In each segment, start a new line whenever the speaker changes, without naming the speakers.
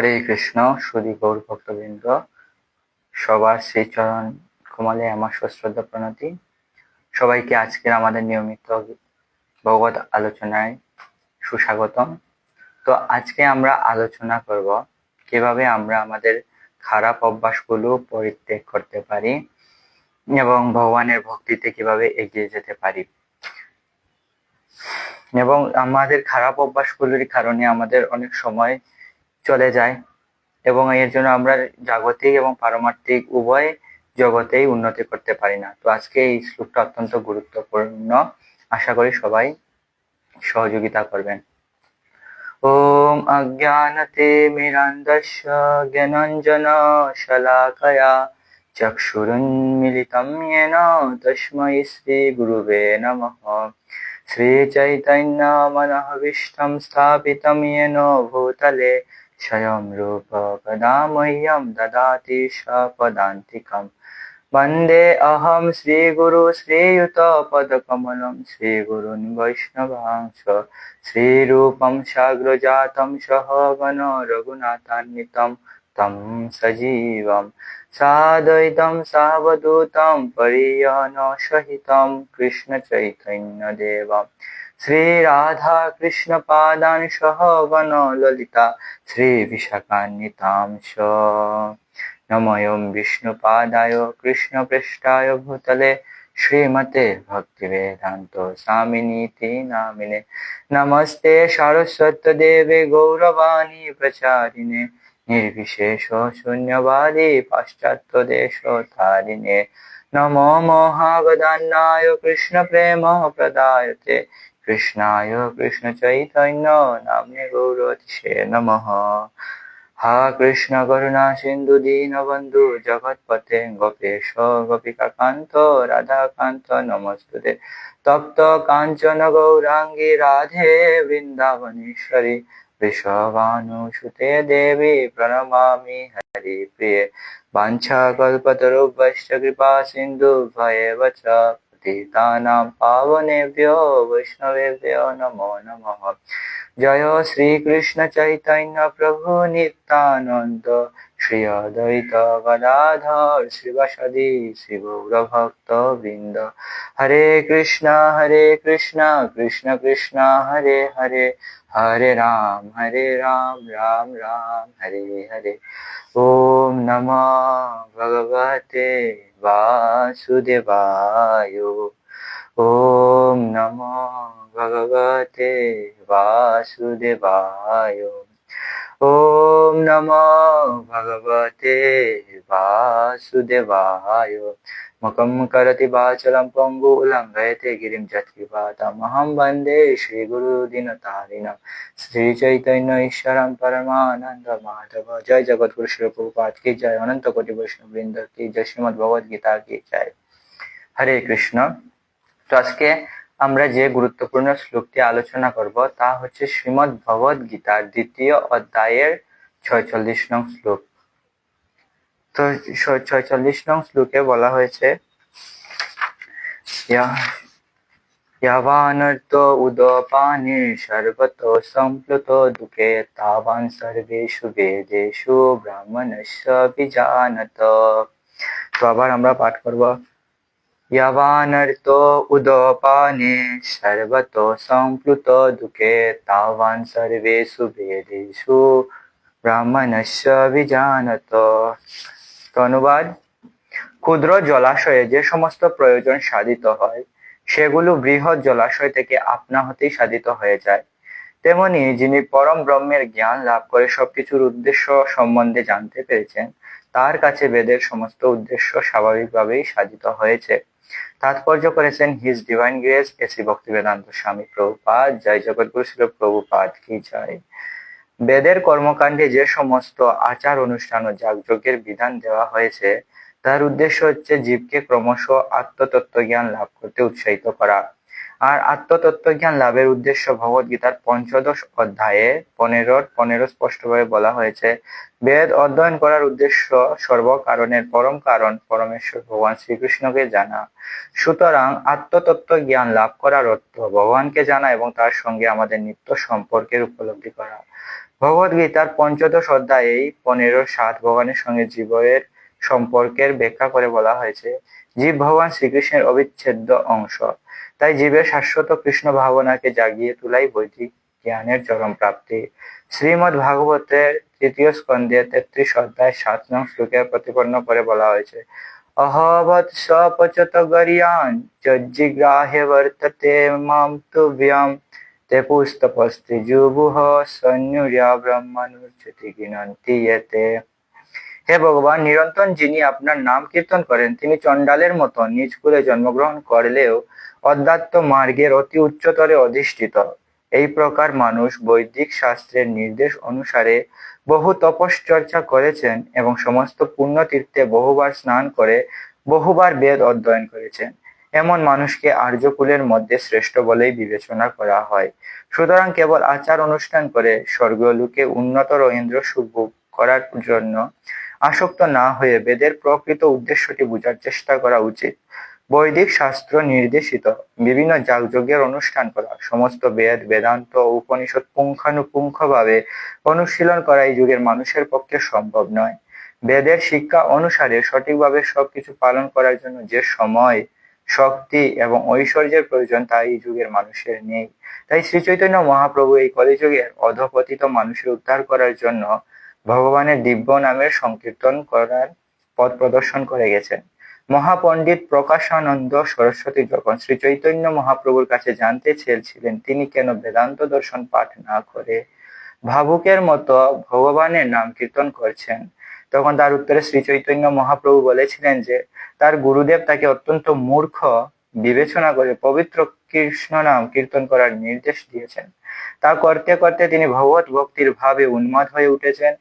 হরে কৃষ্ণ সুদী গৌর ভক্তবৃন্দ সবার শ্রীচরণ চরণ কমলে আমার সশ্রদ্ধা প্রণতি সবাইকে আজকের আমাদের নিয়মিত ভগবত আলোচনায় সুস্বাগতম তো আজকে আমরা আলোচনা করব কিভাবে আমরা আমাদের খারাপ অভ্যাসগুলো পরিত্যাগ করতে পারি এবং ভগবানের ভক্তিতে কিভাবে এগিয়ে যেতে পারি এবং আমাদের খারাপ অভ্যাসগুলোর কারণে আমাদের অনেক সময় চলে যায় এবং এর জন্য আমরা জাগতিক এবং পারমার্থিক উভয় জগতেই উন্নতি করতে পারি না তো আজকে এই শ্লোকটা অত্যন্ত গুরুত্বপূর্ণ আশা করি সবাই সহযোগিতা করবেন ওম অজ্ঞানতে মিরান্দস্য ॐ अज्ञानते मिरान्दस्य ज्ञानञ्जनशलाकया चक्षुरुन्मिलितं येन तस्मै श्रीगुरुवे नमः श्रीचैतन्यमनःविष्टं স্থাপিতম এন ভূতলে क्षयं रूपपदामह्यं ददाति शपदान्तिकम् वन्दे अहं श्रीगुरु श्रीयुतपदकमलं श्रीगुरुन् वैष्णवांश श्रीरूपं साग्रजातं सहगन रघुनाथान्वितं तं सजीवं सादयितं सावधूतं परियनसहितं कृष्णचैतन्यदेवम् শ্রীরাধা সহ সহবন ললিতা শ্রী শ্রীবিশাখান্বিতাংশ নময়ম বিষ্ণু পাদায় কৃষ্ণ পৃষ্ঠায় ভূতলে শ্রীমতে ভক্তি বেদান্ত স্বামিনীতি নামিনে নমস্তে সারস্বত দেবে গৌরবাণী প্রচারিণে নির্বিশেষ শূন্যবাদী পাশ্চাত্য দেশ তারিণে নমো মহাগদান্নায় কৃষ্ণ প্রেম প্রদায়তে কৃষ্ণায় কৃষ্ণ চৈতন্য নামনে গৌরতিষে নম হা কৃষ্ণ করুণা সিন্ধু দীন বন্ধু জগৎ পথে গোপেশ গোপিকা কান্ত রাধা কান্ত নমস্তুতে তপ্ত কাঞ্চন গৌরাঙ্গী রাধে বৃন্দাবনেশ্বরী বিষভানুসুতে দেবী প্রণমামি হরি প্রিয়ে বাঞ্ছা কল্পতরূপ কৃপা সিন্ধু ভয়ে বচ पतितानां पावनेभ्यो वैष्णवेभ्यो नमो नमः जय श्रीकृष्णचैतन्यप्रभु नित्यानन्द श्री अद्वैत गदाधर श्रीवसदि श्री गौरभक्त वृंद हरे कृष्णा हरे कृष्णा कृष्ण कृष्णा हरे हरे हरे राम हरे राम राम राम हरे हरे ओम नमः भगवते वासुदेवाय ओम नमः भगवते वासुदेवाय ওম নম ভগবতে বাসুদেবায় মকম করতি বাচলম পঙ্গু উলঙ্ঘয়তে গিরিম যৎকৃপাতামহম বন্দে শ্রীগুরুদিনতারিণম শ্রীচৈতন্য ঈশ্বরম পরমানন্দ মাধব জয় জগৎগুরু শিলপ্রপাত কি জয় অনন্ত কোটি বৈষ্ণববৃন্দ কি জয় শ্রীমদ্ ভগবদ্গীতা কি জয় হরে কৃষ্ণ তো আজকে আমরা যে গুরুত্বপূর্ণ শ্লোকটি আলোচনা করব তা হচ্ছে শ্রীমদ্ ভগবদ গীতার দ্বিতীয় অধ্যায়ের ছয়চল্লিশ নং শ্লোক তো ছয়চল্লিশ নং শ্লোকে বলা হয়েছে উদপানি সর্বত তাবান আবার আমরা পাঠ করব য়বানর্ত উদপানে সর্বত সম্প্লুত ব্রাহ্মণস্য বিজানত অনুবাদ ক্ষুদ্র জলাশয়ে যে সমস্ত প্রয়োজন সাধিত হয় সেগুলো বৃহৎ জলাশয় থেকে আপনা হতেই সাধিত হয়ে যায় তেমনি যিনি পরম ব্রহ্মের জ্ঞান লাভ করে সবকিছুর উদ্দেশ্য সম্বন্ধে জানতে পেরেছেন তার কাছে বেদের সমস্ত উদ্দেশ্য স্বাভাবিকভাবেই সাধিত হয়েছে তাৎপর্য করেছেন his divine grace AC Bhaktivedanta Swami Prabhupada জয় জগৎগুরু শিল প্রভুপাদ কি জয় বেদের কর্মকাণ্ডে যে সমস্ত আচার অনুষ্ঠান ও যাগযজ্ঞের বিধান দেওয়া হয়েছে তার উদ্দেশ্য হচ্ছে জীবকে ক্রমশ আত্মতত্ত্ব জ্ঞান লাভ করতে উৎসাহিত করা আর আত্মতত্ত্ব জ্ঞান লাভের উদ্দেশ্যে ভগবদ্গীতার পঞ্চদশ অধ্যায়ে পনেরোর পনেরো স্পষ্টভাবে বলা হয়েছে বেদ অধ্যয়ন করার উদ্দেশ্য সর্বকারণের পরম কারণ পরমেশ্বর ভগবান শ্রীকৃষ্ণকে জানা সুতরাং আত্মতত্ত্ব জ্ঞান লাভ করার অর্থ ভগবানকে জানা এবং তার সঙ্গে আমাদের নিত্য সম্পর্কের উপলব্ধি করা ভগবদ গীতার পঞ্চদশ অধ্যায়েই পনেরো সাত ভগবানের সঙ্গে জীবের সম্পর্কের ব্যাখ্যা করে বলা হয়েছে জীব ভগবান শ্রীকৃষ্ণের অবিচ্ছেদ্য অংশ তাই জীবের শাশ্বত কৃষ্ণ ভাবনাকে জাগিয়ে তোলাই বৈদিক জ্ঞানের চরম প্রাপ্তি শ্রীমদ ভাগবতের তৃতীয় স্কন্ধে তেত্রিশ অধ্যায় সাত নং শ্লোকে প্রতিপন্ন করে বলা হয়েছে অহবৎ স্বপচত গরিয়ান যজ্জিগ্রাহে বর্ততে মাম তুভ্যাম ते पुस्तपस्ति जुबुः सन्युर्या ब्रह्मनुर्जुति गिनन्ति यते হে ভগবান নিরন্তন যিনি আপনার নাম কীর্তন করেন তিনি চণ্ডালের মতো নিজ কুলে জন্মগ্রহণ করলেও অধ্যাত্ম মার্গের অতি উচ্চতরে অধিষ্ঠিত এই প্রকার মানুষ বৈদিক শাস্ত্রের নির্দেশ অনুসারে বহু তপশ্চর্চা করেছেন এবং সমস্ত তীর্থে বহুবার স্নান করে বহুবার বেদ অধ্যয়ন করেছেন এমন মানুষকে আর্যকুলের মধ্যে শ্রেষ্ঠ বলেই বিবেচনা করা হয় সুতরাং কেবল আচার অনুষ্ঠান করে স্বর্গীয় লোকে উন্নত রবীন্দ্র সুভোগ করার জন্য আসক্ত না হয়ে বেদের প্রকৃত উদ্দেশ্যটি বোঝার চেষ্টা করা উচিত বৈদিক শাস্ত্র নির্দেশিত বিভিন্ন যাগযজ্ঞের অনুষ্ঠান করা সমস্ত বেদ বেদান্ত ও উপনিষদ পুঙ্খানুপুঙ্খভাবে অনুশীলন করা এই যুগের মানুষের পক্ষে সম্ভব নয় বেদের শিক্ষা অনুসারে সঠিকভাবে সবকিছু পালন করার জন্য যে সময় শক্তি এবং ঐশ্বর্যের প্রয়োজন তা এই যুগের মানুষের নেই তাই শ্রী চৈতন্য মহাপ্রভু এই কলিযুগের অধপতিত মানুষের উদ্ধার করার জন্য ভগবানের দিব্য নামের সংকীর্তন করার পথ প্রদর্শন করে গেছেন মহাপণ্ডিত প্রকাশানন্দ সরস্বতী যখন শ্রী চৈতন্য মহাপ্রভুর কাছে জানতে চেয়েছিলেন তিনি কেন বেদান্ত দর্শন পাঠ না করে ভাবুকের মতো ভগবানের নাম কীর্তন করছেন তখন তার উত্তরে শ্রী চৈতন্য মহাপ্রভু বলেছিলেন যে তার গুরুদেব তাকে অত্যন্ত মূর্খ বিবেচনা করে পবিত্র কৃষ্ণ নাম কীর্তন করার নির্দেশ দিয়েছেন তা করতে করতে তিনি ভগবত ভক্তির ভাবে উন্মাদ হয়ে উঠেছেন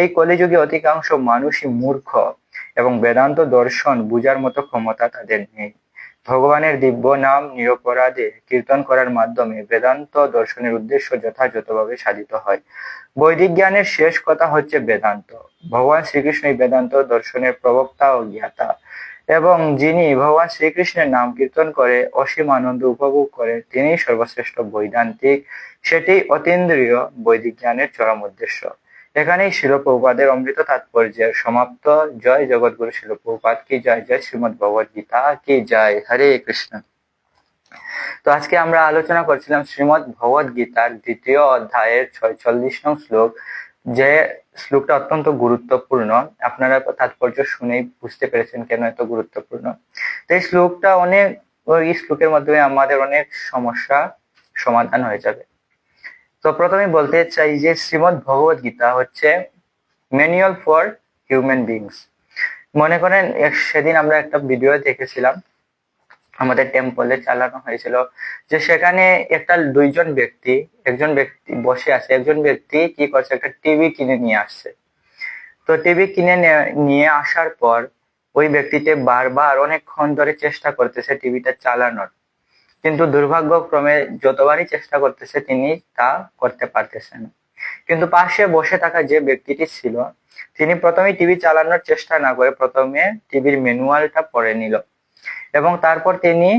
এই কলিযুগে অধিকাংশ মানুষই মূর্খ এবং বেদান্ত দর্শন বুঝার মতো ক্ষমতা তাদের নেই ভগবানের দিব্য নাম নিরপরাধে কীর্তন করার মাধ্যমে বেদান্ত দর্শনের উদ্দেশ্য যথাযথভাবে সাধিত হয় বৈদিক জ্ঞানের শেষ কথা হচ্ছে বেদান্ত ভগবান শ্রীকৃষ্ণ বেদান্ত দর্শনের প্রবক্তা ও জ্ঞাতা এবং যিনি ভগবান শ্রীকৃষ্ণের নাম কীর্তন করে অসীম আনন্দ উপভোগ করে তিনি সর্বশ্রেষ্ঠ বৈদান্তিক সেটি অতীন্দ্রিয় বৈদিক জ্ঞানের চরম উদ্দেশ্য এখানেই শিলপ্রপাদের অমৃত তাৎপর্যের সমাপ্ত জয় জগৎগুরু শিলপ্রপাত কি জয় জয় শ্রীমদ ভগবত গীতা কি জয় হরে কৃষ্ণ তো আজকে আমরা আলোচনা করছিলাম শ্রীমদ ভগবত গীতার দ্বিতীয় অধ্যায়ের ছয় চল্লিশ নং শ্লোক যে শ্লোকটা অত্যন্ত গুরুত্বপূর্ণ আপনারা তাৎপর্য শুনেই বুঝতে পেরেছেন কেন এত গুরুত্বপূর্ণ তো এই শ্লোকটা অনেক এই শ্লোকের মাধ্যমে আমাদের অনেক সমস্যা সমাধান হয়ে যাবে তো প্রথমে বলতে চাই যে শ্রীমদ ভগবত গীতা হচ্ছে ম্যানুয়াল ফর হিউম্যান বিংস মনে করেন সেদিন আমরা একটা ভিডিও দেখেছিলাম আমাদের টেম্পলে চালানো হয়েছিল যে সেখানে একটা দুইজন ব্যক্তি একজন ব্যক্তি বসে আছে একজন ব্যক্তি কি করছে একটা টিভি কিনে নিয়ে আসছে তো টিভি কিনে নিয়ে আসার পর ওই ব্যক্তিতে বারবার অনেকক্ষণ ধরে চেষ্টা করতেছে টিভিটা চালানোর কিন্তু দুর্ভাগ্যক্রমে যতবারই চেষ্টা করতেছে তিনি তা করতে পারতেছেন কিন্তু পাশে বসে থাকা যে ব্যক্তিটি ছিল তিনি প্রথমে টিভি চালানোর চেষ্টা না করে প্রথমে টিভির ম্যানুয়ালটা পড়ে নিল এবং তারপর তিনি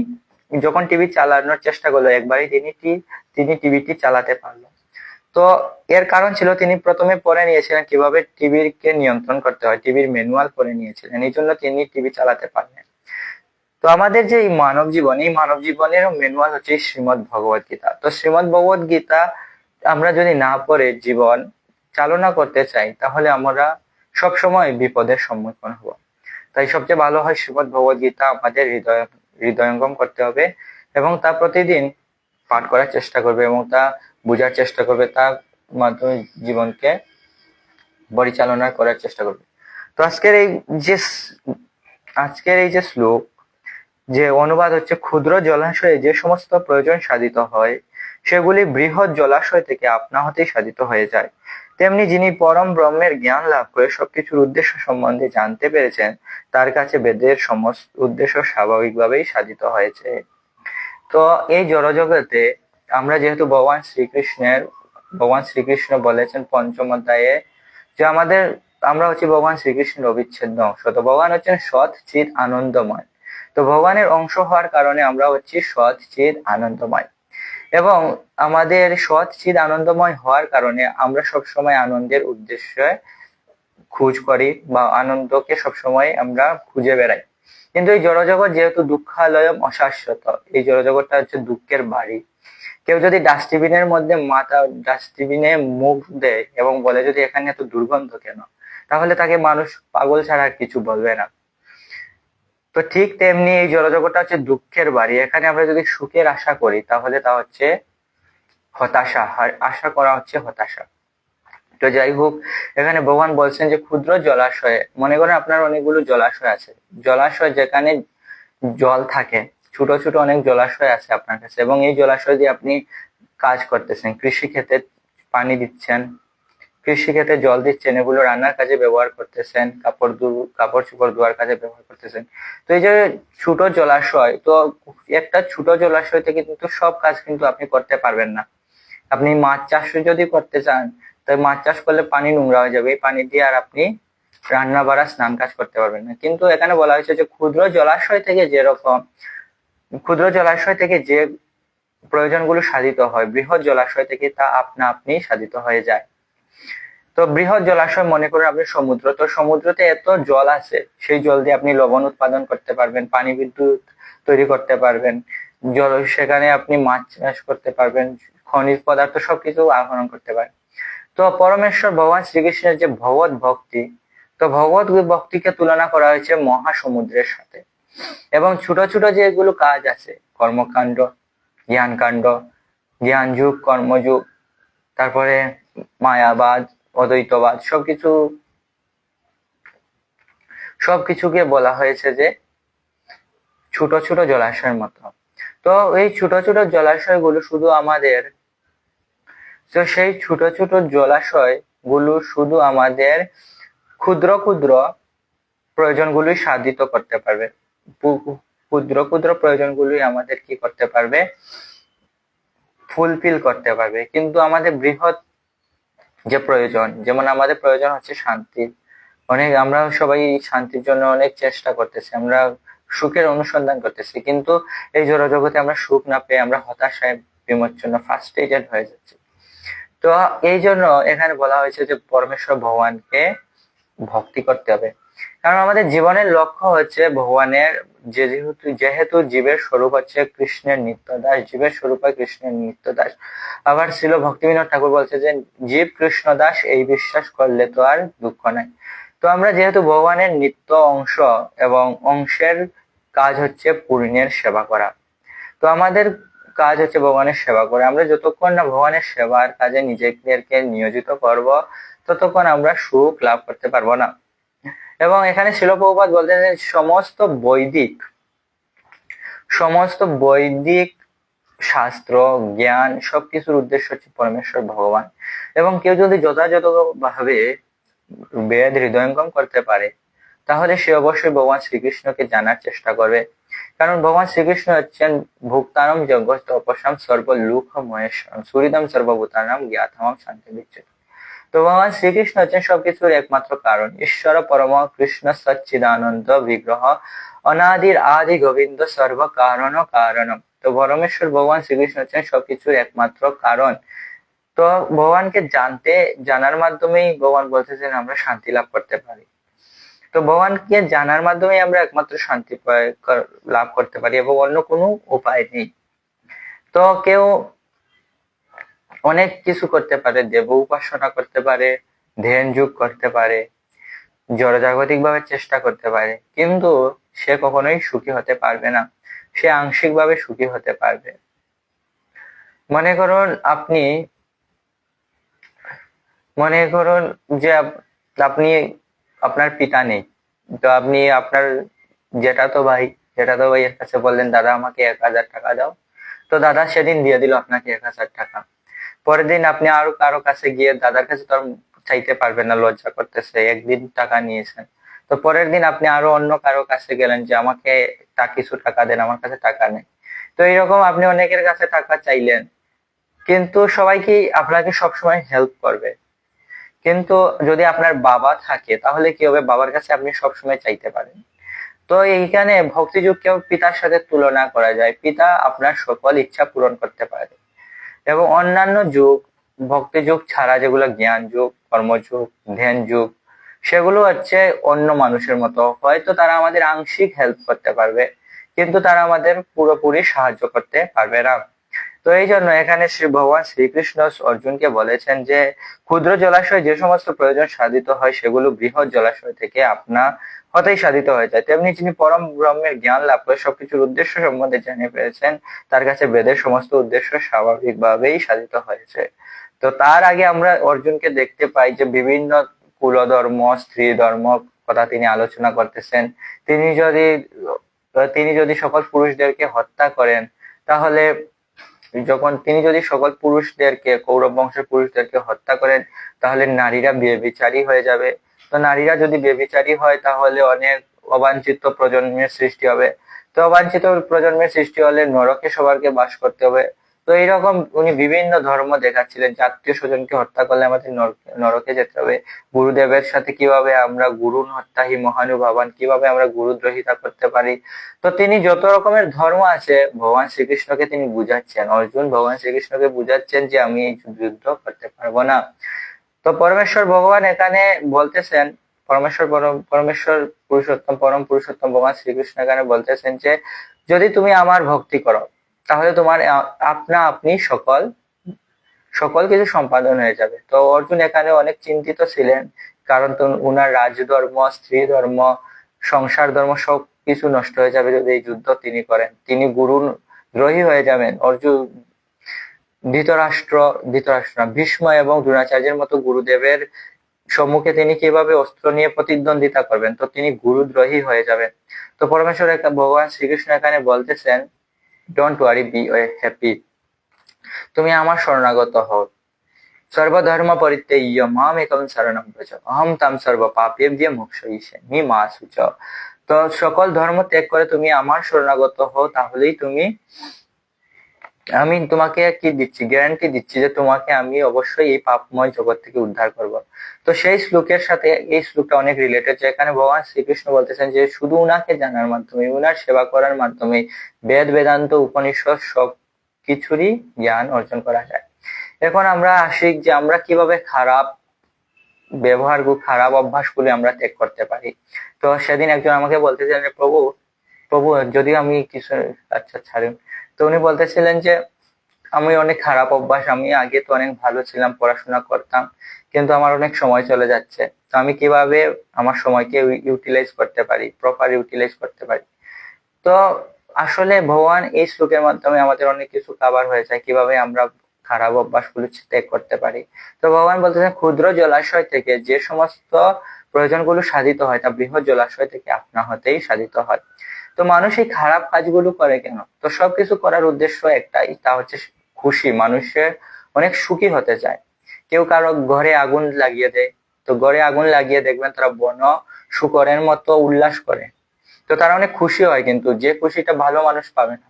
যখন টিভি চালানোর চেষ্টা করলো একবারই তিনি তিনি টিভিটি চালাতে পারলো তো এর কারণ ছিল তিনি প্রথমে পড়ে নিয়েছিলেন কিভাবে টিভির কে নিয়ন্ত্রণ করতে হয় টিভির ম্যানুয়াল পড়ে নিয়েছিলেন এই জন্য তিনি টিভি চালাতে পারলেন তো আমাদের যে এই মানব জীবন এই মানব জীবনের মেনুয়াল হচ্ছে শ্রীমদ ভগবত গীতা তো শ্রীমদ ভগবত গীতা আমরা যদি না পড়ে জীবন চালনা করতে চাই তাহলে আমরা সবসময় বিপদের সম্মুখীন হব তাই সবচেয়ে ভালো হয় শ্রীমদ ভগবত গীতা আমাদের হৃদয় হৃদয়ঙ্গম করতে হবে এবং তা প্রতিদিন পাঠ করার চেষ্টা করবে এবং তা বোঝার চেষ্টা করবে তার মাধ্যমে জীবনকে পরিচালনা করার চেষ্টা করবে তো আজকের এই যে আজকের এই যে শ্লোক যে অনুবাদ হচ্ছে ক্ষুদ্র জলাশয়ে যে সমস্ত প্রয়োজন সাধিত হয় সেগুলি বৃহৎ জলাশয় থেকে আপনা হতেই সাধিত হয়ে যায় তেমনি যিনি পরম ব্রহ্মের জ্ঞান লাভ করে সবকিছুর উদ্দেশ্য সম্বন্ধে জানতে পেরেছেন তার কাছে বেদের সমস্ত উদ্দেশ্য স্বাভাবিকভাবেই সাধিত হয়েছে তো এই জড়জগতে আমরা যেহেতু ভগবান শ্রীকৃষ্ণের ভগবান শ্রীকৃষ্ণ বলেছেন পঞ্চম অধ্যায়ে যে আমাদের আমরা হচ্ছি ভগবান শ্রীকৃষ্ণের অবিচ্ছেদ্য অংশ তো ভগবান হচ্ছেন সৎ চির আনন্দময় তো ভগবানের অংশ হওয়ার কারণে আমরা হচ্ছি সৎ চিদ আনন্দময় এবং আমাদের সৎ চিদ আনন্দময় হওয়ার কারণে আমরা সবসময় আনন্দের উদ্দেশ্যে খোঁজ করি বা আনন্দকে সবসময় আমরা খুঁজে বেড়াই কিন্তু এই জড়জগৎ যেহেতু দুঃখালয়ম অশাশ্বত এই জড়জগৎটা হচ্ছে দুঃখের বাড়ি কেউ যদি ডাস্টবিনের মধ্যে মাথা ডাস্টবিনে মুখ দেয় এবং বলে যদি এখানে এত দুর্গন্ধ কেন তাহলে তাকে মানুষ পাগল ছাড়া কিছু বলবে না তো ঠিক তেমনি এই জড়জগৎটা হচ্ছে দুঃখের বাড়ি এখানে আমরা যদি সুখের আশা করি তাহলে তা হচ্ছে হতাশা আশা করা হচ্ছে হতাশা তো যাই হোক এখানে ভগবান বলছেন যে ক্ষুদ্র জলাশয়ে মনে করেন আপনার অনেকগুলো জলাশয় আছে জলাশয় যেখানে জল থাকে ছোট ছোট অনেক জলাশয় আছে আপনার কাছে এবং এই জলাশয় দিয়ে আপনি কাজ করতেছেন কৃষি ক্ষেত্রে পানি দিচ্ছেন কৃষিক্ষেত্রে জল দিচ্ছেন এগুলো রান্নার কাজে ব্যবহার করতেছেন কাপড় কাপড় চোপড় ধোয়ার কাজে ব্যবহার করতেছেন তো এই যে ছোট জলাশয় তো একটা ছোট জলাশয় থেকে কিন্তু সব কাজ কিন্তু আপনি করতে পারবেন না আপনি মাছ চাষ যদি করতে চান তাই মাছ চাষ করলে পানি নোংরা হয়ে যাবে এই পানি দিয়ে আর আপনি রান্না বাড়া স্নান কাজ করতে পারবেন না কিন্তু এখানে বলা হয়েছে যে ক্ষুদ্র জলাশয় থেকে যেরকম ক্ষুদ্র জলাশয় থেকে যে প্রয়োজনগুলো সাধিত হয় বৃহৎ জলাশয় থেকে তা আপনা আপনি সাধিত হয়ে যায় তো বৃহৎ জলাশয় মনে করেন আপনি সমুদ্র তো সমুদ্রতে এত জল আছে সেই জল দিয়ে আপনি লবণ উৎপাদন করতে পারবেন পানি বিদ্যুৎ তৈরি করতে পারবেন জল সেখানে আপনি মাছ চাষ করতে পারবেন খনিজ পদার্থ সবকিছু আহরণ করতে পারেন তো পরমেশ্বর ভগবান শ্রীকৃষ্ণের যে ভগবত ভক্তি তো ভগবত ভক্তিকে তুলনা করা হয়েছে মহাসমুদ্রের সাথে এবং ছোট ছোট যে এগুলো কাজ আছে কর্মকাণ্ড জ্ঞানকাণ্ড জ্ঞানযুগ কর্মযুগ তারপরে মায়াবাদ অদ্বৈতবাদ সবকিছু সবকিছুকে বলা হয়েছে যে ছোট ছোট জলাশয়ের মতো তো এই ছোট ছোট জলাশয়গুলো শুধু আমাদের তো সেই ছোট ছোট জলাশয় গুলো শুধু আমাদের ক্ষুদ্র ক্ষুদ্র প্রয়োজন গুলোই সাধিত করতে পারবে ক্ষুদ্র ক্ষুদ্র প্রয়োজন গুলি আমাদের কি করতে পারবে ফুলফিল করতে পারবে কিন্তু আমাদের বৃহৎ যে প্রয়োজন যেমন আমাদের প্রয়োজন হচ্ছে শান্তির অনেক আমরা সবাই শান্তির জন্য অনেক চেষ্টা করতেছি আমরা সুখের অনুসন্ধান করতেছি কিন্তু এই জগতে আমরা সুখ না পেয়ে আমরা হতাশায় ফার্স্ট এজেন্ট হয়ে যাচ্ছি তো এই জন্য এখানে বলা হয়েছে যে পরমেশ্বর ভগবানকে ভক্তি করতে হবে কারণ আমাদের জীবনের লক্ষ্য হচ্ছে ভগবানের যে যেহেতু যেহেতু জীবের স্বরূপ হচ্ছে কৃষ্ণের দাস জীবের স্বরূপ হয় কৃষ্ণের নিত্য দাস আবার ছিল ভক্তিবিনোদ ঠাকুর বলছে যে জীব কৃষ্ণ দাস এই বিশ্বাস করলে তো আর দুঃখ নাই তো আমরা যেহেতু ভগবানের নিত্য অংশ এবং অংশের কাজ হচ্ছে পূর্ণের সেবা করা তো আমাদের কাজ হচ্ছে ভগবানের সেবা করে আমরা যতক্ষণ না ভগবানের সেবার কাজে নিজেদেরকে নিয়োজিত করব ততক্ষণ আমরা সুখ লাভ করতে পারবো না এবং এখানে শিলপ্রপাত বলতেন যে সমস্ত বৈদিক সমস্ত বৈদিক শাস্ত্র জ্ঞান সবকিছুর উদ্দেশ্য হচ্ছে পরমেশ্বর ভগবান এবং কেউ যদি যথাযথভাবে বেদ হৃদয়ঙ্গম করতে পারে তাহলে সে অবশ্যই ভগবান শ্রীকৃষ্ণকে জানার চেষ্টা করবে কারণ ভগবান শ্রীকৃষ্ণ হচ্ছেন ভুক্তানম যজ্ঞ তপসাম সর্ব লুখ সুরিদম সর্বভূতানম জ্ঞাতাম শান্তি বিচ্ছেদ তো ভগবান শ্রীকৃষ্ণ হচ্ছেন সবকিছুর একমাত্র কারণ ঈশ্বর পরম কৃষ্ণ সচ্চিদানন্দ বিগ্রহ অনাদির আদি গোবিন্দ সর্ব কারণ কারণ তো পরমেশ্বর ভগবান শ্রীকৃষ্ণ হচ্ছেন সবকিছুর একমাত্র কারণ তো ভগবানকে জানতে জানার মাধ্যমেই ভগবান বলতেছেন আমরা শান্তি লাভ করতে পারি তো ভগবানকে জানার মাধ্যমে আমরা একমাত্র শান্তি লাভ করতে পারি এবং অন্য কোনো উপায় নেই তো কেউ অনেক কিছু করতে পারে দেব উপাসনা করতে পারে ধ্যান যোগ করতে পারে জড়জাগতিক ভাবে চেষ্টা করতে পারে কিন্তু সে কখনোই সুখী হতে পারবে না সে আংশিকভাবে সুখী হতে পারবে মনে করুন আপনি মনে করুন যে আপনি আপনার পিতা নেই তো আপনি আপনার যেটা তো ভাই যেটা তো ভাইয়ের কাছে বললেন দাদা আমাকে এক হাজার টাকা দাও তো দাদা সেদিন দিয়ে দিল আপনাকে এক হাজার টাকা পরের দিন আপনি আরো কারো কাছে গিয়ে দাদার কাছে তো চাইতে পারবেন না লজ্জা করতেছে একদিন টাকা নিয়েছেন তো পরের দিন আপনি আরো অন্য কারো কাছে গেলেন যে আমাকে তা কিছু টাকা দেন আমার কাছে টাকা নেই তো এইরকম আপনি অনেকের কাছে টাকা চাইলেন কিন্তু সবাই কি আপনাকে সবসময় হেল্প করবে কিন্তু যদি আপনার বাবা থাকে তাহলে কি হবে বাবার কাছে আপনি সবসময় চাইতে পারেন তো এইখানে ভক্তিযুগকেও পিতার সাথে তুলনা করা যায় পিতা আপনার সকল ইচ্ছা পূরণ করতে পারে এবং অন্যান্য যোগ ভক্তি যোগ ছাড়া যেগুলো জ্ঞান যোগ কর্মযোগ ধ্যান যোগ সেগুলো হচ্ছে অন্য মানুষের মতো হয়তো তারা আমাদের আংশিক হেল্প করতে পারবে কিন্তু তারা আমাদের পুরোপুরি সাহায্য করতে পারবে না তো এই জন্য এখানে শ্রী ভগবান শ্রীকৃষ্ণ অর্জুনকে বলেছেন যে ক্ষুদ্র জলাশয় যে সমস্ত প্রয়োজন সাধিত হয় সেগুলো বৃহৎ জলাশয় থেকে আপনা হতেই সাধিত হয়ে যায় তেমনি যিনি পরম ব্রহ্মের জ্ঞান লাভ করে সবকিছুর উদ্দেশ্য সম্বন্ধে জেনে পেরেছেন তার কাছে বেদের সমস্ত উদ্দেশ্য স্বাভাবিকভাবেই সাধিত হয়েছে তো তার আগে আমরা অর্জুনকে দেখতে পাই যে বিভিন্ন কুলধর্ম স্ত্রী ধর্ম কথা তিনি আলোচনা করতেছেন তিনি যদি তিনি যদি সকল পুরুষদেরকে হত্যা করেন তাহলে যখন তিনি যদি সকল পুরুষদেরকে কৌরব বংশের পুরুষদেরকে হত্যা করেন তাহলে নারীরা বিচারী হয়ে যাবে তো নারীরা যদি বেবিচারী হয় তাহলে অনেক অবাঞ্ছিত প্রজন্মের সৃষ্টি হবে তো অবাঞ্ছিত প্রজন্মের সৃষ্টি হলে নরকে সবারকে বাস করতে হবে তো এইরকম উনি বিভিন্ন ধর্ম দেখাচ্ছিলেন আত্মীয় স্বজনকে হত্যা করলে আমাদের নরকে যেতে হবে গুরুদেবের সাথে কিভাবে আমরা গুরুন হত্যাহী মহানুভবান কিভাবে আমরা গুরুদ্রোহিতা করতে পারি তো তিনি যত রকমের ধর্ম আছে ভগবান শ্রীকৃষ্ণকে তিনি বুঝাচ্ছেন অর্জুন ভগবান শ্রীকৃষ্ণকে বুঝাচ্ছেন যে আমি এই যুদ্ধ করতে পারবো না তো পরমেশ্বর ভগবান এখানে বলতেছেন পরমেশ্বর পরমেশ্বর পুরুষোত্তম পরম পুরুষোত্তম ভগবান শ্রীকৃষ্ণ এখানে বলতেছেন যে যদি তুমি আমার ভক্তি করো তাহলে তোমার আপনা আপনি সকল সকল কিছু সম্পাদন হয়ে যাবে তো অর্জুন এখানে অনেক চিন্তিত ছিলেন কারণ তো উনার রাজধর্ম স্ত্রী ধর্ম সংসার ধর্ম সব কিছু নষ্ট হয়ে যাবে যদি এই যুদ্ধ তিনি করেন তিনি গুরু দ্রোহী হয়ে যাবেন অর্জুন ধৃতরাষ্ট্র ধৃতরাষ্ট্র ভীষ্ম এবং দ্রোণাচার্যের মতো গুরুদেবের সম্মুখে তিনি কিভাবে অস্ত্র নিয়ে প্রতিদ্বন্দ্বিতা করবেন তো তিনি গুরুদ্রোহী হয়ে যাবেন তো পরমেশ্বর ভগবান শ্রীকৃষ্ণ এখানে বলতেছেন ডোন্ট ওয়ারি বি হ্যাপি তুমি আমার শরণাগত হও সর্বধর্ম পরিত্যে মাম একম শরণম ভজ অহম তাম সর্ব পাপেভ্য মোক্ষ ইসে মি মা সুচ তো সকল ধর্ম ত্যাগ করে তুমি আমার শরণাগত হও তাহলেই তুমি আমি তোমাকে কি দিচ্ছি গ্যারান্টি দিচ্ছি যে তোমাকে আমি অবশ্যই এই পাপময় জগৎ থেকে উদ্ধার করব তো সেই শ্লোকের সাথে এই শ্লোকটা অনেক রিলেটেড যেখানে ভগবান শ্রীকৃষ্ণ বলতেছেন যে শুধু উনাকে জানার মাধ্যমে উনার সেবা করার মাধ্যমে বেদ বেদান্ত উপনিষদ সব কিছুরই জ্ঞান অর্জন করা যায় এখন আমরা আসি যে আমরা কিভাবে খারাপ ব্যবহার খারাপ অভ্যাস গুলি আমরা ত্যাগ করতে পারি তো সেদিন একজন আমাকে বলতেছিলেন যে প্রভু প্রভু যদি আমি কিছু আচ্ছা ছাড়ুন তো উনি বলতেছিলেন যে আমি অনেক খারাপ অভ্যাস আমি আগে তো অনেক ভালো ছিলাম পড়াশোনা করতাম কিন্তু আমার অনেক সময় চলে যাচ্ছে তো আমি কিভাবে আমার সময়কে ইউটিলাইজ করতে পারি প্রপার ইউটিলাইজ করতে পারি তো আসলে ভগবান এই শ্লোকের মাধ্যমে আমাদের অনেক কিছু কাবার হয়ে যায় কিভাবে আমরা খারাপ অভ্যাস গুলো ত্যাগ করতে পারি তো ভগবান বলতেছেন ক্ষুদ্র জলাশয় থেকে যে সমস্ত প্রয়োজনগুলো সাধিত হয় তা বৃহৎ জলাশয় থেকে আপনা হতেই সাধিত হয় তো মানুষ এই খারাপ কাজগুলো করে কেন তো সবকিছু করার উদ্দেশ্য একটাই তা হচ্ছে খুশি মানুষের অনেক সুখী হতে চায় কেউ কারো ঘরে আগুন লাগিয়ে দেয় তো ঘরে আগুন লাগিয়ে দেখবেন তারা বন শুকরের মতো উল্লাস করে তো তারা অনেক খুশি হয় কিন্তু যে খুশিটা ভালো মানুষ পাবে না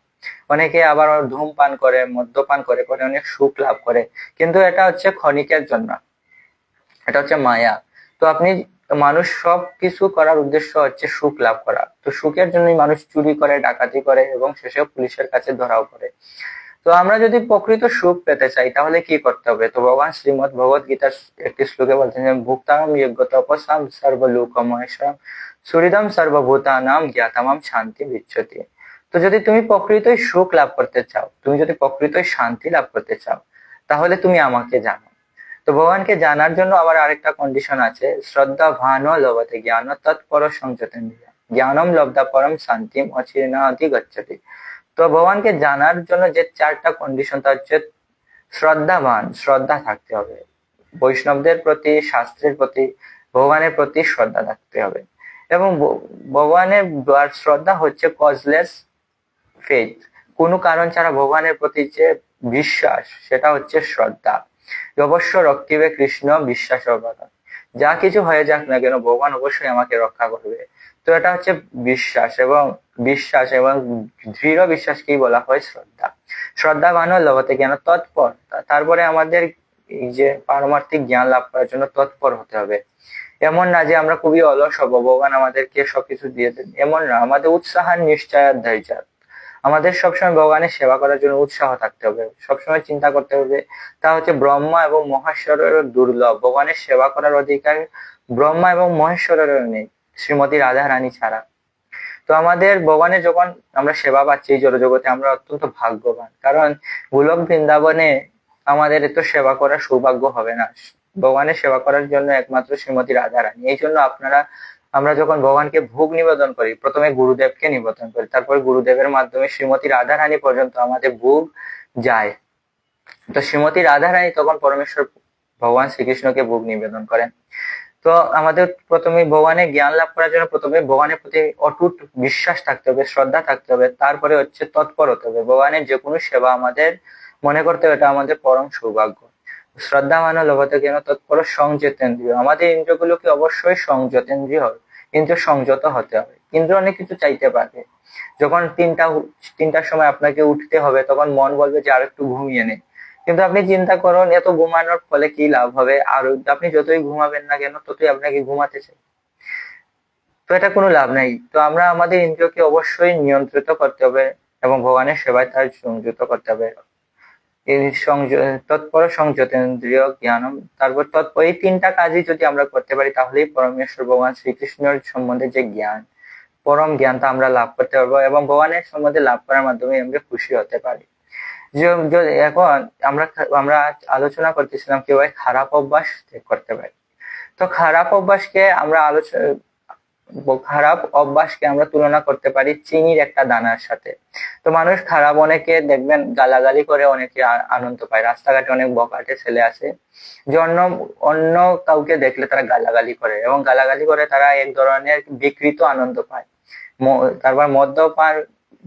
অনেকে আবার ধূমপান করে মদ্যপান করে করে অনেক সুখ লাভ করে কিন্তু এটা হচ্ছে ক্ষণিকের জন্য এটা হচ্ছে মায়া তো আপনি তো মানুষ সব কিছু করার উদ্দেশ্য হচ্ছে সুখ লাভ করা তো সুখের জন্য মানুষ চুরি করে ডাকাতি করে এবং শেষে পুলিশের কাছে ধরাও পড়ে তো আমরা যদি প্রকৃত সুখ পেতে চাই তাহলে কি করতে হবে তো ভগবান শ্রীমদ ভগবত গীতার একটি শ্লোকে বলছেন ভুক্তাম যজ্ঞ তপসাম সর্বলোক মহেশাম সুরিদম সর্বভূতানাম জ্ঞাতামাম শান্তি বিচ্ছতি তো যদি তুমি প্রকৃতই সুখ লাভ করতে চাও তুমি যদি প্রকৃতই শান্তি লাভ করতে চাও তাহলে তুমি আমাকে জানো তো ভগবানকে জানার জন্য আবার আরেকটা কন্ডিশন আছে শ্রদ্ধা ভান লবতে জ্ঞান তৎপর সংযত জ্ঞানম লব্ধা পরম শান্তিম অতি গচ্ছতি তো ভগবানকে জানার জন্য যে চারটা কন্ডিশন তা হচ্ছে শ্রদ্ধাবান শ্রদ্ধা থাকতে হবে বৈষ্ণবদের প্রতি শাস্ত্রের প্রতি ভগবানের প্রতি শ্রদ্ধা থাকতে হবে এবং ভগবানের শ্রদ্ধা হচ্ছে কজলেস ফেথ কোনো কারণ ছাড়া ভগবানের প্রতি যে বিশ্বাস সেটা হচ্ছে শ্রদ্ধা অবশ্য রক্ষিবে কৃষ্ণ বিশ্বাস যা কিছু হয়ে যাক না কেন ভগবান অবশ্যই আমাকে রক্ষা করবে তো এটা হচ্ছে বিশ্বাস এবং বিশ্বাস এবং দৃঢ় বিশ্বাসকেই বলা হয় শ্রদ্ধা শ্রদ্ধা মানো লবতে কেন তৎপর তারপরে আমাদের এই যে পারমার্থিক জ্ঞান লাভ করার জন্য তৎপর হতে হবে এমন না যে আমরা খুবই অলস হবো ভগবান আমাদেরকে সবকিছু দিয়ে দেন এমন না আমাদের উৎসাহ নিশ্চয় ধৈর্য আমাদের সবসময় ভগবানের সেবা করার জন্য উৎসাহ থাকতে হবে সবসময় চিন্তা করতে হবে তা হচ্ছে ব্রহ্মা এবং মহেশ্বরের দুর্লভ ভগবানের সেবা করার অধিকার ব্রহ্মা এবং মহেশ্বরের নেই শ্রীমতী রাধা রানী ছাড়া তো আমাদের ভগবানের যখন আমরা সেবা পাচ্ছি এই জড়জগতে আমরা অত্যন্ত ভাগ্যবান কারণ গোলক বৃন্দাবনে আমাদের এত সেবা করার সৌভাগ্য হবে না ভগবানের সেবা করার জন্য একমাত্র শ্রীমতী রাধা রানী এই জন্য আপনারা আমরা যখন ভগবানকে ভোগ নিবেদন করি প্রথমে গুরুদেবকে নিবেদন করি তারপর গুরুদেবের মাধ্যমে শ্রীমতী রাধারানী পর্যন্ত আমাদের ভোগ যায় তো শ্রীমতী রাধারানী তখন পরমেশ্বর ভগবান শ্রীকৃষ্ণকে ভোগ নিবেদন করেন তো আমাদের প্রথমে ভগবানের জ্ঞান লাভ করার জন্য প্রথমে ভগবানের প্রতি অটুট বিশ্বাস থাকতে হবে শ্রদ্ধা থাকতে হবে তারপরে হচ্ছে তৎপর হতে হবে ভগবানের যে কোনো সেবা আমাদের মনে করতে হবে এটা আমাদের পরম সৌভাগ্য শ্রদ্ধামান কেন তৎপর সংযতেন্দ্রিয় আমাদের ইন্দ্রগুলোকে অবশ্যই সংযতেন্দ্রিয় হবে ইন্দ্র সংযত হতে হবে ইন্দ্র অনেক কিছু চাইতে পারবে যখন তিনটা তিনটার সময় আপনাকে উঠতে হবে তখন মন বলবে যে আর একটু ঘুমিয়ে নেই কিন্তু আপনি চিন্তা করুন এত ঘুমানোর ফলে কি লাভ হবে আর আপনি যতই ঘুমাবেন না কেন ততই আপনাকে ঘুমাতে চাই তো এটা কোনো লাভ নাই তো আমরা আমাদের ইন্দ্রকে অবশ্যই নিয়ন্ত্রিত করতে হবে এবং ভগবানের সেবায় তার সংযুক্ত করতে হবে তৎপর সংযতেন্দ্রীয় জ্ঞানম তারপর তৎপর এই তিনটা কাজই যদি আমরা করতে পারি তাহলেই পরমেশ্বর ভগবান শ্রীকৃষ্ণের সম্বন্ধে যে জ্ঞান পরম জ্ঞানটা আমরা লাভ করতে পারবো এবং ভগবানের সম্বন্ধে লাভ করার মাধ্যমে আমরা খুশি হতে পারি এখন আমরা আমরা আলোচনা করতেছিলাম কিভাবে খারাপ অভ্যাস করতে পারি তো খারাপ অভ্যাসকে আমরা আলোচনা খারাপ অভ্যাসকে আমরা তুলনা করতে পারি চিনির একটা দানার সাথে তো মানুষ খারাপ অনেকে দেখবেন গালাগালি করে অনেকে আনন্দ পায় রাস্তাঘাটে অনেক বকাটে ছেলে আছে যে অন্য অন্য কাউকে দেখলে তারা গালাগালি করে এবং গালাগালি করে তারা এক ধরনের বিকৃত আনন্দ পায় তারপর মদ্যপান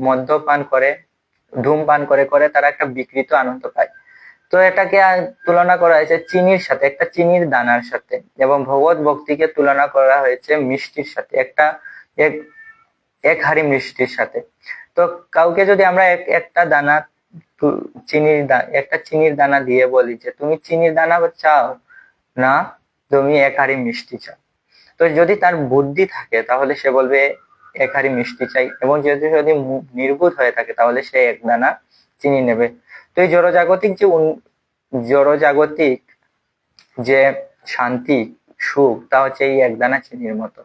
মদ্যপান করে ধূমপান করে করে তারা একটা বিকৃত আনন্দ পায় তো এটাকে তুলনা করা হয়েছে চিনির সাথে একটা চিনির দানার সাথে এবং ভগবত ভক্তিকে তুলনা করা হয়েছে মিষ্টির সাথে একটা এক এক হাড়ি মিষ্টির সাথে তো কাউকে যদি আমরা এক একটা দানা চিনির একটা চিনির দানা দিয়ে বলি যে তুমি চিনির দানা চাও না তুমি এক হাড়ি মিষ্টি চাও তো যদি তার বুদ্ধি থাকে তাহলে সে বলবে এক হাড়ি মিষ্টি চাই এবং যদি যদি নির্বুধ হয়ে থাকে তাহলে সে এক দানা চিনি নেবে তো এই জড়জাগতিক যে জড়জাগতিক যে শান্তি সুখ তা হচ্ছে এই একদানা চিনির মতো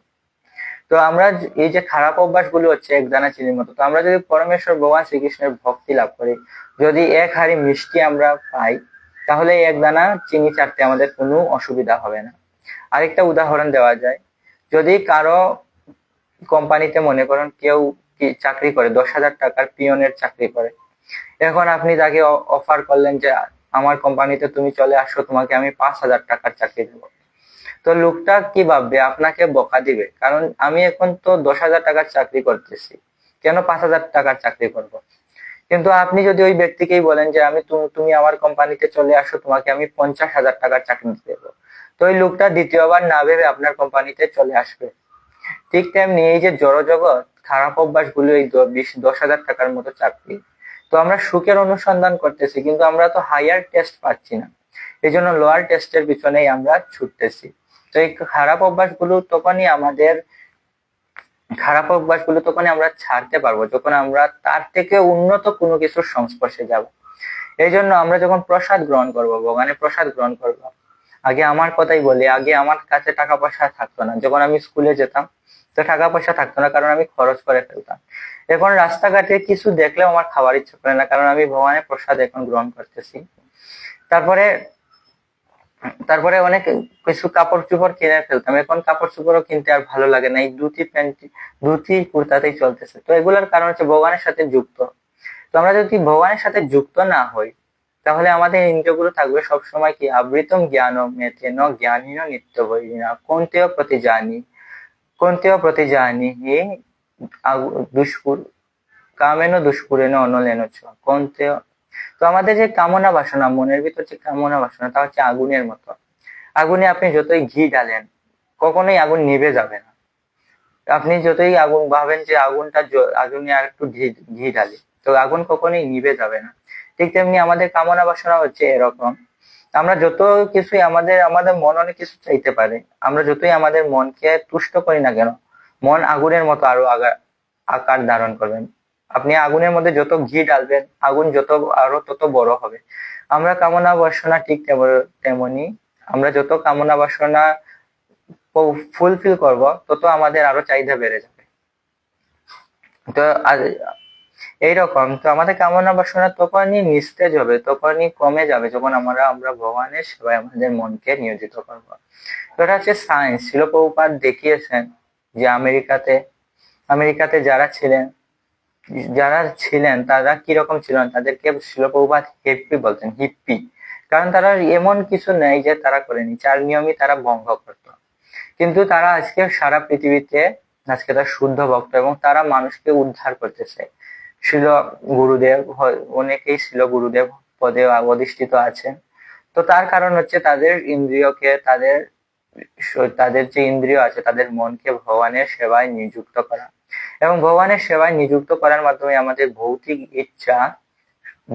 তো আমরা এই যে খারাপ অভ্যাস গুলি হচ্ছে একদানা চিনির মতো তো আমরা যদি পরমেশ্বর ভগবান শ্রীকৃষ্ণের ভক্তি লাভ করি যদি এক হারি মিষ্টি আমরা পাই তাহলে একদানা চিনি চাটতে আমাদের কোনো অসুবিধা হবে না আরেকটা উদাহরণ দেওয়া যায় যদি কারো কোম্পানিতে মনে করেন কেউ চাকরি করে দশ হাজার টাকার পিয়নের চাকরি করে এখন আপনি তাকে অফার করলেন যে আমার কোম্পানিতে তুমি চলে আসো তোমাকে আমি পাঁচ হাজার টাকার চাকরি দেবো তো লোকটা কি ভাববে আপনাকে বকা দিবে কারণ আমি এখন তো দশ হাজার টাকার চাকরি করতেছি কেন পাঁচ হাজার টাকার চাকরি করব। কিন্তু আপনি যদি ওই ব্যক্তিকেই বলেন যে আমি তুমি আমার কোম্পানিতে চলে আসো তোমাকে আমি পঞ্চাশ হাজার টাকার চাকরি দেবো তো ওই লোকটা দ্বিতীয়বার না ভেবে আপনার কোম্পানিতে চলে আসবে ঠিক তেমনি এই যে জড়জগৎ খারাপ অভ্যাস গুলো এই দশ হাজার টাকার মতো চাকরি তো আমরা সুখের অনুসন্ধান করতেছি কিন্তু আমরা তো হায়ার টেস্ট পাচ্ছি না এই জন্য লোয়ার টেস্টের পিছনেই আমরা ছুটতেছি তো এই খারাপ অভ্যাস গুলো তখনই আমাদের খারাপ অভ্যাস গুলো তখনই আমরা ছাড়তে পারবো যখন আমরা তার থেকে উন্নত কোনো কিছুর সংস্পর্শে যাব এই জন্য আমরা যখন প্রসাদ গ্রহণ করব ভগবানের প্রসাদ গ্রহণ করব আগে আমার কথাই বলি আগে আমার কাছে টাকা পয়সা থাকতো না যখন আমি স্কুলে যেতাম তো টাকা পয়সা থাকতো না কারণ আমি খরচ করে ফেলতাম এখন রাস্তাঘাটে কিছু দেখলেও আমার খাবার ইচ্ছা করে না কারণ আমি ভগবানের প্রসাদ এখন গ্রহণ করতেছি তারপরে তারপরে অনেক কিছু কাপড় চুপড় কিনে ফেলতাম এখন কাপড় চুপড়ও কিনতে আর ভালো লাগে না এই দুটি প্যান্টি দুটি কুর্তাতেই চলতেছে তো এগুলোর কারণ হচ্ছে ভগবানের সাথে যুক্ত তো আমরা যদি ভগবানের সাথে যুক্ত না হই তাহলে আমাদের ইন্দ্রগুলো থাকবে সবসময় কি আবৃতম জ্ঞান মেতে ন জ্ঞানীন নিত্য বই না কোনটিও প্রতি জানি কোনটিও প্রতি জানি দুষ্কুর কামেন দুষ্কুর দুষ্পুরেন অনলেন কন্তে তো আমাদের যে কামনা বাসনা মনের ভিতর যে কামনা বাসনা তা হচ্ছে আগুনের মতো আগুনে আপনি যতই ঘি ডালেন কখনোই আগুন নিভে যাবে না আপনি যতই আগুন ভাবেন যে আগুনটা আগুনে আর একটু ঘি ঘি ডালে তো আগুন কখনোই নিভে যাবে না ঠিক তেমনি আমাদের কামনা বাসনা হচ্ছে এরকম আমরা যত কিছুই আমাদের আমাদের মন অনেক কিছু চাইতে পারে আমরা যতই আমাদের মনকে তুষ্ট করি না কেন মন আগুনের মতো আরো আকার ধারণ করবেন আপনি আগুনের মধ্যে যত ঘি ডালবেন আগুন যত আরো তত বড় হবে আমরা কামনা বাসনা ঠিক তেমনি আমরা যত কামনা বাসনা ফুলফিল করব তত আমাদের আরো চাহিদা বেড়ে যাবে তো এইরকম তো আমাদের কামনা বাসনা তখনই নিস্তেজ হবে তখনই কমে যাবে যখন আমরা আমরা ভগবানের সেবায় আমাদের মনকে নিয়োজিত করবো এটা হচ্ছে সায়েন্স শিলপ্রপাত দেখিয়েছেন যে আমেরিকাতে আমেরিকাতে যারা ছিলেন যারা ছিলেন তারা কিরকম ছিলেন তাদেরকে শিলপ্রপাত হিপ্পি বলতেন হিপ্পি কারণ তারা এমন কিছু নেই যে তারা করেনি চার নিয়মই তারা ভঙ্গ করত কিন্তু তারা আজকে সারা পৃথিবীতে আজকে তারা শুদ্ধ ভক্ত এবং তারা মানুষকে উদ্ধার করতেছে শিল গুরুদেব অনেকেই শিল গুরুদেব পদে অধিষ্ঠিত আছেন তো তার কারণ হচ্ছে তাদের ইন্দ্রিয়কে তাদের তাদের যে ইন্দ্রিয় আছে তাদের মনকে ভগবানের সেবায় নিযুক্ত করা এবং ভগবানের সেবায় নিযুক্ত করার মাধ্যমে আমাদের ভৌতিক ইচ্ছা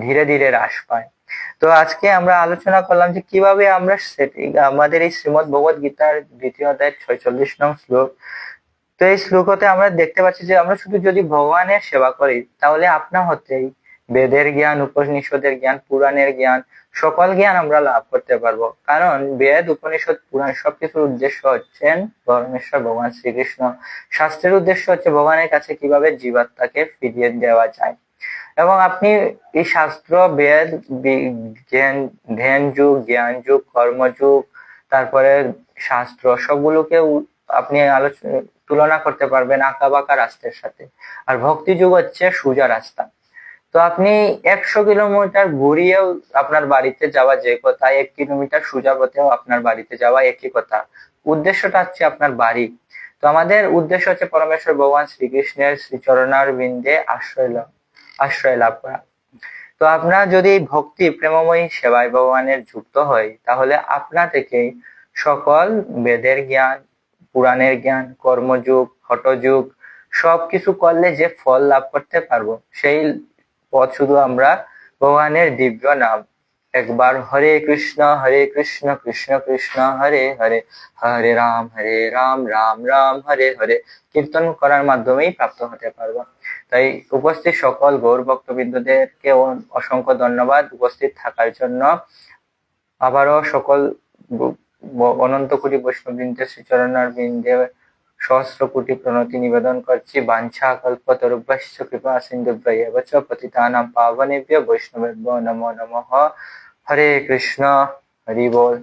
ধীরে ধীরে হ্রাস পায় তো আজকে আমরা আলোচনা করলাম যে কিভাবে আমরা আমাদের এই শ্রীমদ ভগবত গীতার দ্বিতীয় অধ্যায় ছয়চল্লিশ নং শ্লোক তো এই শ্লোকতে আমরা দেখতে পাচ্ছি যে আমরা শুধু যদি ভগবানের সেবা করি তাহলে আপনা হতেই বেদের জ্ঞান উপনিষদের জ্ঞান পুরাণের জ্ঞান সকল জ্ঞান আমরা লাভ করতে পারবো কারণ বেদ উপনিষদ পুরাণ সবকিছুর উদ্দেশ্য হচ্ছেন পরমেশ্বর ভগবান শ্রীকৃষ্ণ শাস্ত্রের উদ্দেশ্য হচ্ছে ভগবানের কাছে কিভাবে জীবাত্মাকে ফিরিয়ে দেওয়া যায় এবং আপনি এই শাস্ত্র বেদ ধ্যান যুগ জ্ঞান যুগ কর্মযুগ তারপরে শাস্ত্র সবগুলোকে আপনি আলোচনা তুলনা করতে পারবেন আঁকা বাঁকা রাস্তার সাথে আর ভক্তি যুগ হচ্ছে সোজা রাস্তা তো আপনি একশো কিলোমিটার ঘুরিয়েও আপনার বাড়িতে যাওয়া যে কথা এক কিলোমিটার সোজা পথেও আপনার বাড়িতে যাওয়া একই কথা উদ্দেশ্যটা হচ্ছে আপনার বাড়ি তো আমাদের উদ্দেশ্য হচ্ছে পরমেশ্বর ভগবান শ্রীকৃষ্ণের শ্রীচরণার বিন্দে আশ্রয় আশ্রয় লাভ করা তো আপনার যদি ভক্তি প্রেমময়ী সেবায় ভগবানের যুক্ত হয় তাহলে আপনা থেকেই সকল বেদের জ্ঞান পুরাণের জ্ঞান কর্মযুগ হটযুগ সব কিছু করলে যে ফল লাভ করতে পারবো সেই পথ শুধু আমরা ভগবানের দিব্য নাম একবার হরে কৃষ্ণ হরে কৃষ্ণ কৃষ্ণ কৃষ্ণ হরে হরে হরে রাম হরে রাম রাম রাম হরে হরে কীর্তন করার মাধ্যমেই প্রাপ্ত হতে পারবো তাই উপস্থিত সকল গৌর ভক্তবৃন্দদেরকে অসংখ্য ধন্যবাদ উপস্থিত থাকার জন্য আবারও সকল অনন্ত কোটি বৈষ্ণববৃন্দের শ্রীচরণার বৃন্দে সহস্র কোটি প্রণতি নিবেদন করছি বাঞ্ছা কল্প তরুভ্যশ্চ কৃপা সিন্ধুভ্যৈব চ পতিতানাং পাবনেভ্য বৈষ্ণবেভ্য নমো নমঃ হরে কৃষ্ণ হরি বল